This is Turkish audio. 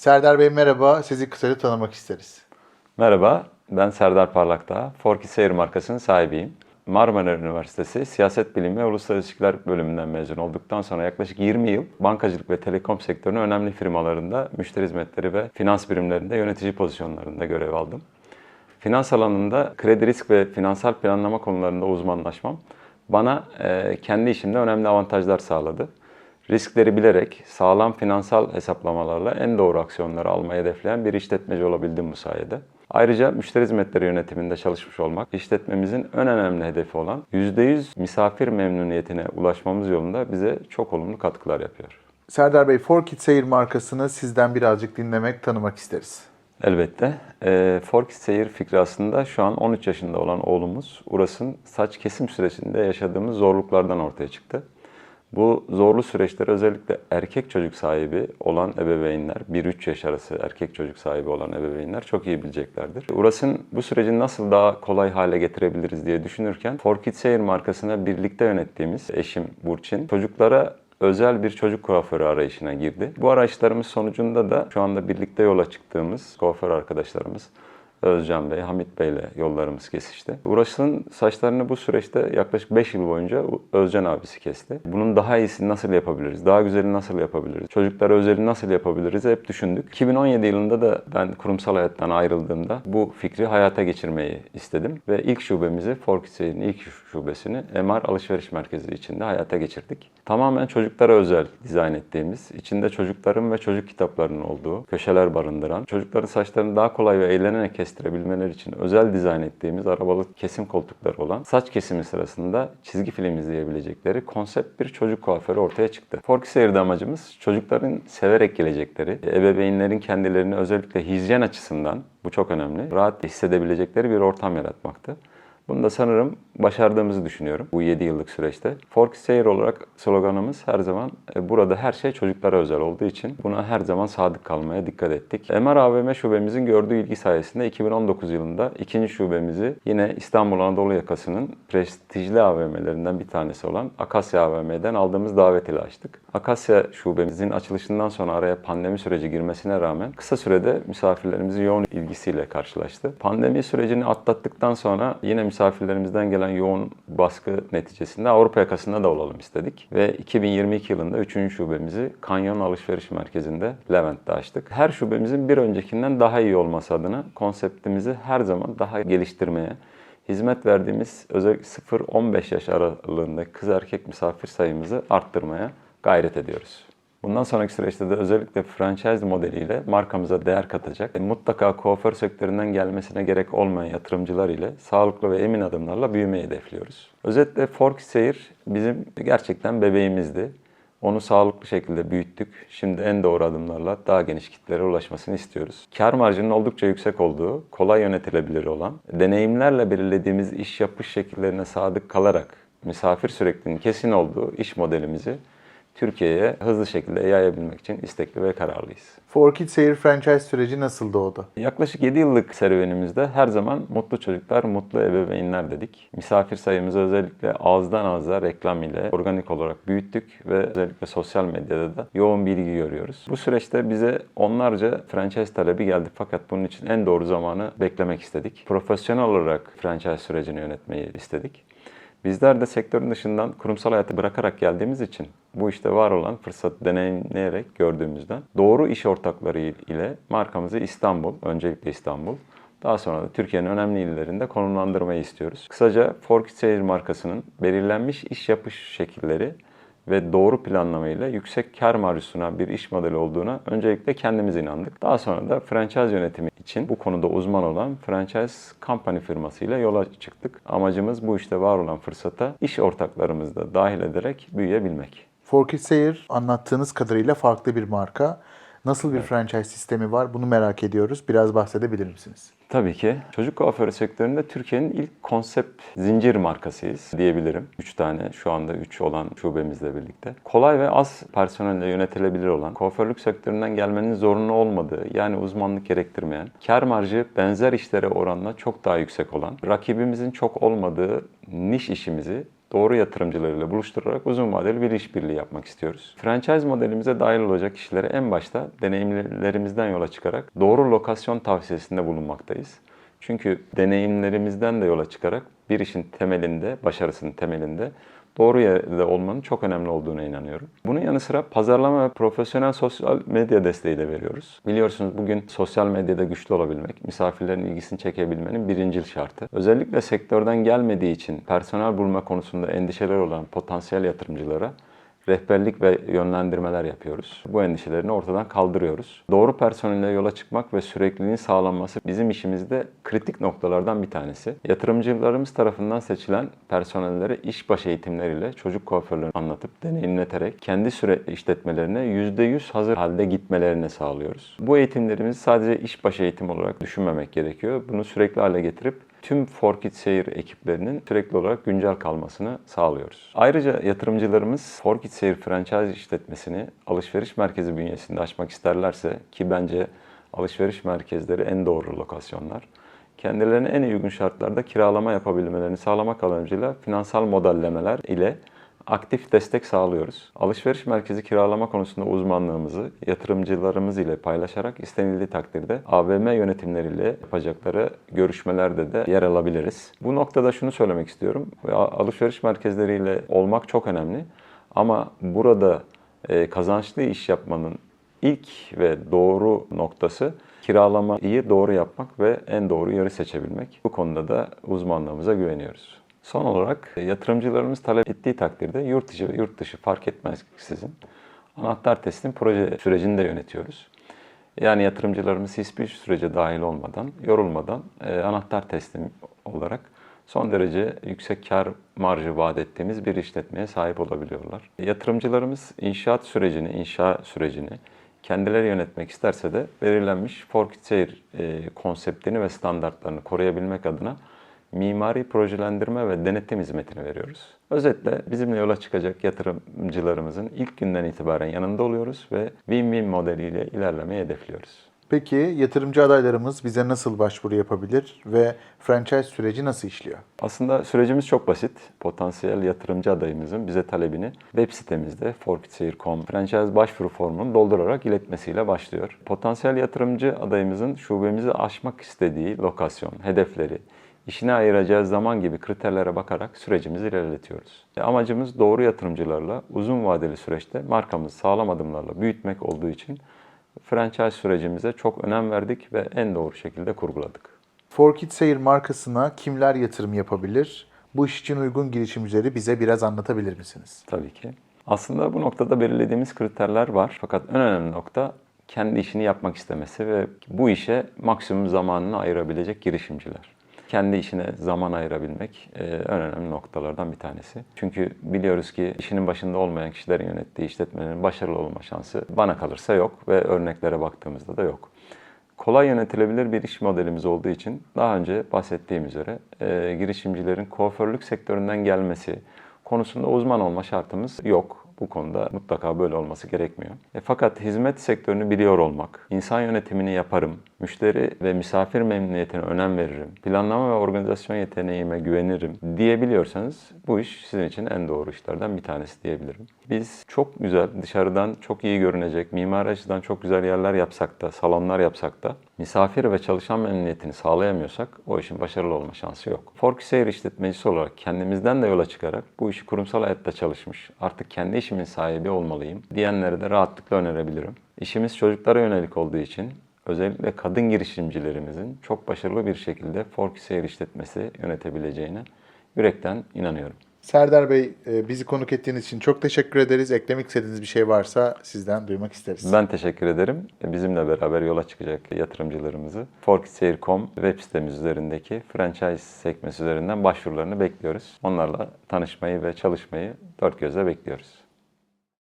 Serdar Bey merhaba. Sizi kısaca tanımak isteriz. Merhaba, ben Serdar Parlakdağ. Forki Seyir markasının sahibiyim. Marmara Üniversitesi Siyaset Bilimi ve Uluslararası İlişkiler bölümünden mezun olduktan sonra yaklaşık 20 yıl bankacılık ve telekom sektörünün önemli firmalarında müşteri hizmetleri ve finans birimlerinde yönetici pozisyonlarında görev aldım. Finans alanında kredi risk ve finansal planlama konularında uzmanlaşmam bana kendi işimde önemli avantajlar sağladı. Riskleri bilerek sağlam finansal hesaplamalarla en doğru aksiyonları almayı hedefleyen bir işletmeci olabildim bu sayede. Ayrıca müşteri hizmetleri yönetiminde çalışmış olmak, işletmemizin en önemli hedefi olan %100 misafir memnuniyetine ulaşmamız yolunda bize çok olumlu katkılar yapıyor. Serdar Bey, For Kids Air markasını sizden birazcık dinlemek, tanımak isteriz. Elbette. E, Fork Seyir fikri aslında şu an 13 yaşında olan oğlumuz Uras'ın saç kesim sürecinde yaşadığımız zorluklardan ortaya çıktı. Bu zorlu süreçleri özellikle erkek çocuk sahibi olan ebeveynler, 1-3 yaş arası erkek çocuk sahibi olan ebeveynler çok iyi bileceklerdir. Uras'ın bu süreci nasıl daha kolay hale getirebiliriz diye düşünürken For Kids Hair markasına birlikte yönettiğimiz eşim Burçin çocuklara özel bir çocuk kuaförü arayışına girdi. Bu arayışlarımız sonucunda da şu anda birlikte yola çıktığımız kuaför arkadaşlarımız Özcan Bey, Hamit Bey ile yollarımız kesişti. Uğraş'ın saçlarını bu süreçte yaklaşık 5 yıl boyunca Özcan abisi kesti. Bunun daha iyisini nasıl yapabiliriz? Daha güzelini nasıl yapabiliriz? Çocuklara özeli nasıl yapabiliriz? Hep düşündük. 2017 yılında da ben kurumsal hayattan ayrıldığımda bu fikri hayata geçirmeyi istedim. Ve ilk şubemizi, Forkisey'in ilk şubesini MR Alışveriş Merkezi içinde hayata geçirdik. Tamamen çocuklara özel dizayn ettiğimiz, içinde çocukların ve çocuk kitaplarının olduğu, köşeler barındıran, çocukların saçlarını daha kolay ve eğlenerek kestirebilmeler için özel dizayn ettiğimiz arabalı kesim koltukları olan saç kesimi sırasında çizgi film izleyebilecekleri konsept bir çocuk kuaförü ortaya çıktı. Forkseyir'de amacımız çocukların severek gelecekleri, ebeveynlerin kendilerini özellikle hijyen açısından bu çok önemli, rahat hissedebilecekleri bir ortam yaratmaktı. Bunu da sanırım başardığımızı düşünüyorum bu 7 yıllık süreçte. Fork Seyir olarak sloganımız her zaman e, burada her şey çocuklara özel olduğu için buna her zaman sadık kalmaya dikkat ettik. MR AVM şubemizin gördüğü ilgi sayesinde 2019 yılında ikinci şubemizi yine İstanbul Anadolu yakasının prestijli AVM'lerinden bir tanesi olan Akasya AVM'den aldığımız davet ile açtık. Akasya şubemizin açılışından sonra araya pandemi süreci girmesine rağmen kısa sürede misafirlerimizin yoğun ilgisiyle karşılaştı. Pandemi sürecini atlattıktan sonra yine misafirlerimizden gelen yoğun baskı neticesinde Avrupa yakasında da olalım istedik. Ve 2022 yılında 3. şubemizi Kanyon Alışveriş Merkezi'nde Levent'te açtık. Her şubemizin bir öncekinden daha iyi olması adına konseptimizi her zaman daha geliştirmeye, hizmet verdiğimiz özellikle 0-15 yaş aralığında kız erkek misafir sayımızı arttırmaya gayret ediyoruz. Bundan sonraki süreçte de özellikle franchise modeliyle markamıza değer katacak, e, mutlaka kuaför sektöründen gelmesine gerek olmayan yatırımcılar ile sağlıklı ve emin adımlarla büyümeyi hedefliyoruz. Özetle Fork Seyir bizim gerçekten bebeğimizdi. Onu sağlıklı şekilde büyüttük. Şimdi en doğru adımlarla daha geniş kitlere ulaşmasını istiyoruz. Kar marjının oldukça yüksek olduğu, kolay yönetilebilir olan, deneyimlerle belirlediğimiz iş yapış şekillerine sadık kalarak misafir sürekliliğinin kesin olduğu iş modelimizi Türkiye'ye hızlı şekilde yayabilmek için istekli ve kararlıyız. For Kids Air franchise süreci nasıl doğdu? Yaklaşık 7 yıllık serüvenimizde her zaman mutlu çocuklar, mutlu ebeveynler dedik. Misafir sayımızı özellikle ağızdan ağza reklam ile organik olarak büyüttük ve özellikle sosyal medyada da yoğun bir ilgi görüyoruz. Bu süreçte bize onlarca franchise talebi geldi fakat bunun için en doğru zamanı beklemek istedik. Profesyonel olarak franchise sürecini yönetmeyi istedik. Bizler de sektörün dışından kurumsal hayatı bırakarak geldiğimiz için bu işte var olan fırsatı deneyimleyerek gördüğümüzden doğru iş ortakları ile markamızı İstanbul, öncelikle İstanbul, daha sonra da Türkiye'nin önemli illerinde konumlandırmayı istiyoruz. Kısaca Forkit markasının belirlenmiş iş yapış şekilleri ve doğru planlamayla yüksek kar marjı sunan bir iş modeli olduğuna öncelikle kendimiz inandık. Daha sonra da franchise yönetimi için bu konuda uzman olan franchise company firmasıyla yola çıktık. Amacımız bu işte var olan fırsata iş ortaklarımızı da dahil ederek büyüyebilmek. For Kids Air anlattığınız kadarıyla farklı bir marka. Nasıl bir evet. franchise sistemi var bunu merak ediyoruz. Biraz bahsedebilir misiniz? Tabii ki. Çocuk kuaförü sektöründe Türkiye'nin ilk konsept zincir markasıyız diyebilirim. 3 tane şu anda 3 olan şubemizle birlikte. Kolay ve az personelle yönetilebilir olan, kuaförlük sektöründen gelmenin zorunlu olmadığı, yani uzmanlık gerektirmeyen, kar marjı benzer işlere oranla çok daha yüksek olan, rakibimizin çok olmadığı niş işimizi doğru yatırımcılarıyla buluşturarak uzun vadeli bir işbirliği yapmak istiyoruz. Franchise modelimize dahil olacak kişilere en başta deneyimlerimizden yola çıkarak doğru lokasyon tavsiyesinde bulunmaktayız. Çünkü deneyimlerimizden de yola çıkarak bir işin temelinde, başarısının temelinde doğru yerde olmanın çok önemli olduğuna inanıyorum. Bunun yanı sıra pazarlama ve profesyonel sosyal medya desteği de veriyoruz. Biliyorsunuz bugün sosyal medyada güçlü olabilmek, misafirlerin ilgisini çekebilmenin birincil şartı. Özellikle sektörden gelmediği için personel bulma konusunda endişeler olan potansiyel yatırımcılara rehberlik ve yönlendirmeler yapıyoruz. Bu endişelerini ortadan kaldırıyoruz. Doğru personelle yola çıkmak ve sürekliliğin sağlanması bizim işimizde kritik noktalardan bir tanesi. Yatırımcılarımız tarafından seçilen personellere işbaşı eğitimleriyle çocuk kuaförlerini anlatıp deneyimleterek kendi süre işletmelerine %100 hazır halde gitmelerini sağlıyoruz. Bu eğitimlerimizi sadece işbaşı eğitim olarak düşünmemek gerekiyor. Bunu sürekli hale getirip tüm Forkit Seyir ekiplerinin sürekli olarak güncel kalmasını sağlıyoruz. Ayrıca yatırımcılarımız Forkit Seyir franchise işletmesini alışveriş merkezi bünyesinde açmak isterlerse ki bence alışveriş merkezleri en doğru lokasyonlar. Kendilerine en uygun şartlarda kiralama yapabilmelerini sağlamak amacıyla finansal modellemeler ile aktif destek sağlıyoruz. Alışveriş merkezi kiralama konusunda uzmanlığımızı yatırımcılarımız ile paylaşarak istenildiği takdirde AVM yönetimleriyle yapacakları görüşmelerde de yer alabiliriz. Bu noktada şunu söylemek istiyorum. Alışveriş merkezleriyle olmak çok önemli. Ama burada e, kazançlı iş yapmanın ilk ve doğru noktası kiralamayı doğru yapmak ve en doğru yeri seçebilmek. Bu konuda da uzmanlığımıza güveniyoruz. Son olarak e, yatırımcılarımız talep ettiği takdirde yurt dışı ve yurt dışı fark etmeksizin anahtar teslim proje sürecini de yönetiyoruz. Yani yatırımcılarımız hiçbir sürece dahil olmadan, yorulmadan e, anahtar teslim olarak son derece yüksek kar marjı vaat ettiğimiz bir işletmeye sahip olabiliyorlar. Yatırımcılarımız inşaat sürecini, inşa sürecini kendileri yönetmek isterse de belirlenmiş Seyir e, konseptini ve standartlarını koruyabilmek adına mimari projelendirme ve denetim hizmetini veriyoruz. Özetle bizimle yola çıkacak yatırımcılarımızın ilk günden itibaren yanında oluyoruz ve win-win modeliyle ilerlemeyi hedefliyoruz. Peki yatırımcı adaylarımız bize nasıl başvuru yapabilir ve franchise süreci nasıl işliyor? Aslında sürecimiz çok basit. Potansiyel yatırımcı adayımızın bize talebini web sitemizde forkitseyir.com franchise başvuru formunu doldurarak iletmesiyle başlıyor. Potansiyel yatırımcı adayımızın şubemizi aşmak istediği lokasyon, hedefleri, işine ayıracağı zaman gibi kriterlere bakarak sürecimizi ilerletiyoruz. E, Amacımız doğru yatırımcılarla uzun vadeli süreçte markamızı sağlam adımlarla büyütmek olduğu için franchise sürecimize çok önem verdik ve en doğru şekilde kurguladık. Forkit Seyir markasına kimler yatırım yapabilir? Bu iş için uygun girişimcileri bize biraz anlatabilir misiniz? Tabii ki. Aslında bu noktada belirlediğimiz kriterler var. Fakat en önemli nokta kendi işini yapmak istemesi ve bu işe maksimum zamanını ayırabilecek girişimciler. Kendi işine zaman ayırabilmek e, en önemli noktalardan bir tanesi. Çünkü biliyoruz ki işinin başında olmayan kişilerin yönettiği işletmelerin başarılı olma şansı bana kalırsa yok ve örneklere baktığımızda da yok. Kolay yönetilebilir bir iş modelimiz olduğu için daha önce bahsettiğim üzere e, girişimcilerin kuaförlük sektöründen gelmesi konusunda uzman olma şartımız yok. Bu konuda mutlaka böyle olması gerekmiyor. E, fakat hizmet sektörünü biliyor olmak, insan yönetimini yaparım, müşteri ve misafir memnuniyetine önem veririm, planlama ve organizasyon yeteneğime güvenirim diyebiliyorsanız bu iş sizin için en doğru işlerden bir tanesi diyebilirim. Biz çok güzel, dışarıdan çok iyi görünecek, mimari açıdan çok güzel yerler yapsak da, salonlar yapsak da misafir ve çalışan memnuniyetini sağlayamıyorsak o işin başarılı olma şansı yok. Forkseyir işletmecisi olarak kendimizden de yola çıkarak bu işi kurumsal hayatta çalışmış, artık kendi işimin sahibi olmalıyım diyenlere de rahatlıkla önerebilirim. İşimiz çocuklara yönelik olduğu için özellikle kadın girişimcilerimizin çok başarılı bir şekilde Forkseyir işletmesi yönetebileceğine yürekten inanıyorum. Serdar Bey e, bizi konuk ettiğiniz için çok teşekkür ederiz. Eklemek istediğiniz bir şey varsa sizden duymak isteriz. Ben teşekkür ederim. Bizimle beraber yola çıkacak yatırımcılarımızı Forkseyir.com web sitemiz üzerindeki franchise sekmesi üzerinden başvurularını bekliyoruz. Onlarla tanışmayı ve çalışmayı dört gözle bekliyoruz.